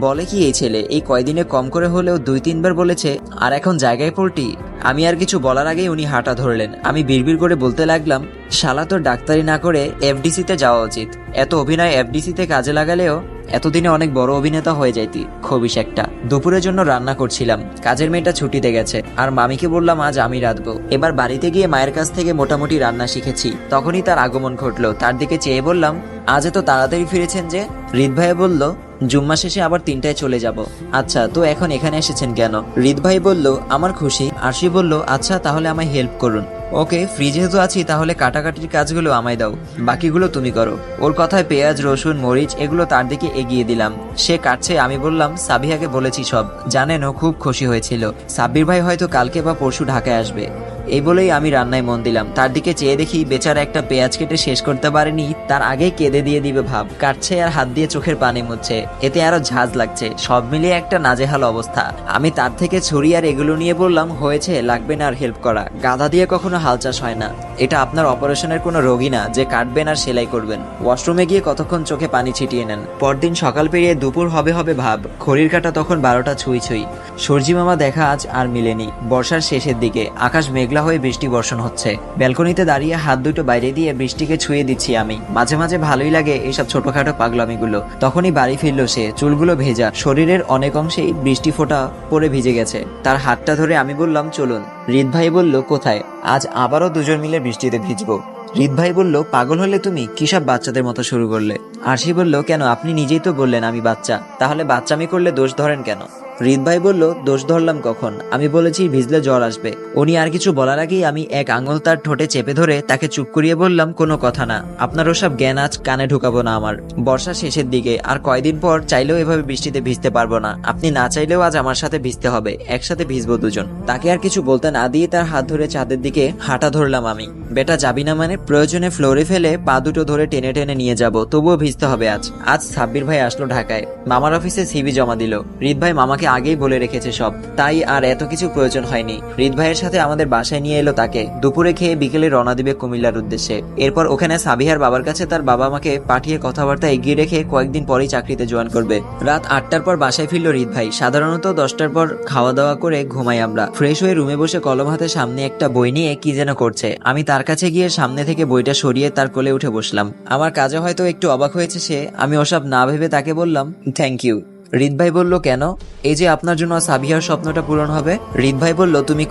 বলে কি এই ছেলে? এই কয়দিনে কম করে হলেও দুই তিনবার বলেছে, আর এখন জায়গায় পল্টি আমি আর কিছু বলার আগেই উনি হাঁটা ধরলেন। আমি বিড়বিড় করে বলতে লাগলাম, শালা তো ডাক্তারি না করে এফডিসিতে যাওয়া উচিত। এত অভিনয় এফডিসিতে কাজে লাগালেও এতদিনে অনেক বড় অভিনেতা হয়ে যাইতি খবিস একটা। দুপুরের জন্য রান্না করছিলাম, কাজের মেয়েটা ছুটিতে গেছে, আর মামিকে বললাম আজ আমি রাঁধবো। এবার বাড়িতে গিয়ে মায়ের কাছ থেকে মোটামুটি রান্না শিখেছি। তখনই তার আগমন ঘটলো। তার দিকে চেয়ে বললাম, আজ এত তাড়াতাড়ি ফিরেছেন যে? হৃদ ভাই বলল জুম্মা শেষে আবার তিনটায় চলে যাব। আচ্ছা তো এখন এখানে এসেছেন কেন? হৃদ ভাই বলল, আমার খুশি। আরশি বলল আচ্ছা তাহলে আমায় হেল্প করুন। ওকে ফ্রি যেহেতু আছি, তাহলে কাটাকাটির কাজগুলো আমায় দাও। বাকিগুলো তুমি করো। ওর কথায় পেঁয়াজ, রসুন, মরিচ, এগুলো তার দিকে এগিয়ে দিলাম। সে কাটছে, আমি বললাম, সাবিহাকে বলেছি সব। জানেন ও খুব খুশি হয়েছিল। সাব্বির ভাই হয়তো কালকে বা পরশু ঢাকায় আসবে। এই বলেই আমি রান্নায় মন দিলাম। তার দিকে চেয়ে দেখি বেচারা একটা পেঁয়াজ কেটে শেষ করতে পারেনি, তার আগে কেঁদে দিয়ে দিবে ভাব। কাটছে আর হাত দিয়ে চোখের পানি মুছছে। এতে আরও ঝাঁজ লাগছে। সব মিলিয়ে একটা নাজেহাল অবস্থা। আমি তার থেকে ছড়ি আর এগুলো নিয়ে বললাম, হয়েছে, লাগবে না আর হেল্প করা। গাধা দিয়ে কখনো হাল চাষ হয় না। এটা আপনার অপারেশনের কোনো রোগী না, যে কাটবেন আর সেলাই করবেন। ওয়াশরুমে গিয়ে কতক্ষণ চোখে পানি ছিটিয়ে নেন। পরদিন সকাল পেরিয়ে দুপুর হবে হবে ভাব। খড়ির কাটা তখন বারোটা ছুঁই ছুঁই। সূর্যি মামা দেখা আজ আর মিলেনি। বর্ষার শেষের দিকে। আকাশ মেঘলা হয়ে বৃষ্টি বর্ষণ হচ্ছে। ব্যালকনিতে দাঁড়িয়ে হাত দুটো বাইরে দিয়ে বৃষ্টিকে ছুঁয়ে দিচ্ছি আমি। মাঝে মাঝে ভালোই লাগে এইসব ছোটখাটো পাগলামিগুলো। তখনই বাড়ি ফিরলো সে, চুলগুলো ভেজা। শরীরের অনেক অংশেই বৃষ্টি ফোঁটা পরে ভিজে গেছে। তার হাতটা ধরে আমি বললাম, চলুন। হৃদ ভাই বলল, কোথায়? আজ আবারও দুজন মিলে বৃষ্টিতে ভিজবো। হৃদ ভাই বলল, পাগল হলে তুমি কি সব বাচ্চাদের মতো শুরু করলে? আরশি বলল, কেন? আপনি নিজেই তো বললেন আমি বাচ্চা। তাহলে বাচ্চামি করলে দোষ ধরেন কেন? হৃদ ভাই বলল, দোষ ধরলাম কখন? আমি বলেছি, ভিজলে জ্বর আসবে। উনি আর কিছু বলার আগেই আমি এক আঙুল তার ঠোঁটে চেপে ধরে তাকে চুপ করিয়ে বললাম, কোনো কথা না। আপনার ওসব জ্ঞান আজ কানে ঢুকাবো না আমার। বর্ষা শেষের দিকে, আর কয়দিন পর চাইলেও এভাবে বৃষ্টিতে ভিজতে পারব না। আপনি না চাইলেও আজ আমার সাথে ভিজতে হবে। একসাথে ভিজবো দুজন। তাকে আর কিছু বলতে না দিয়ে তার হাত ধরে চাঁদের দিকে হাঁটা ধরলাম আমি। বেটা, যাবি না মানে? প্রয়োজনে ফ্লোরে ফেলে পা দুটো ধরে টেনে টেনে নিয়ে যাব। তবুও ভিজতে হবে আজ। আজ সাব্বির ভাই আসলো ঢাকায়। মামার অফিসে সিবি জমা দিল। হৃদ ভাই মামাকে আগেই বলে রেখেছে সব। তাই আর এত কিছু প্রয়োজন হয়নি। হৃদ ভাইয়ের সাথে আমাদের বাসায় নিয়ে এলো তাকে। দুপুরে খেয়ে বিকেলে রওনা দিবে কুমিল্লার উদ্দেশ্যে। এরপর ওখানে সাবিহার বাবার কাছে তার বাবা মাকে পাঠিয়ে কথাবার্তা এগিয়ে রেখে কয়েকদিন পরেই চাকরিতে জয়েন করবে। রাত আটটার পর বাসায় ফিরল হৃদ ভাই। সাধারণত দশটার পর খাওয়া দাওয়া করে ঘুমাই আমরা। ফ্রেশ হয়ে রুমে বসে কলম হাতে সামনে একটা বই নিয়ে কি যেন করছে। আমি তার কাছে গিয়ে সামনে থেকে বইটা সরিয়ে তার কোলে উঠে বসলাম। আমার কাজে হয়তো একটু অবাক হয়েছে সে। আমি ওসব না ভেবে তাকে বললাম থ্যাংক ইউ হৃদ ভাই বলল, কেন? এই যে আপনার জন্য সাবিহার স্বপ্নটা পূরণ হবে হৃদ ভাই বলল, তুমি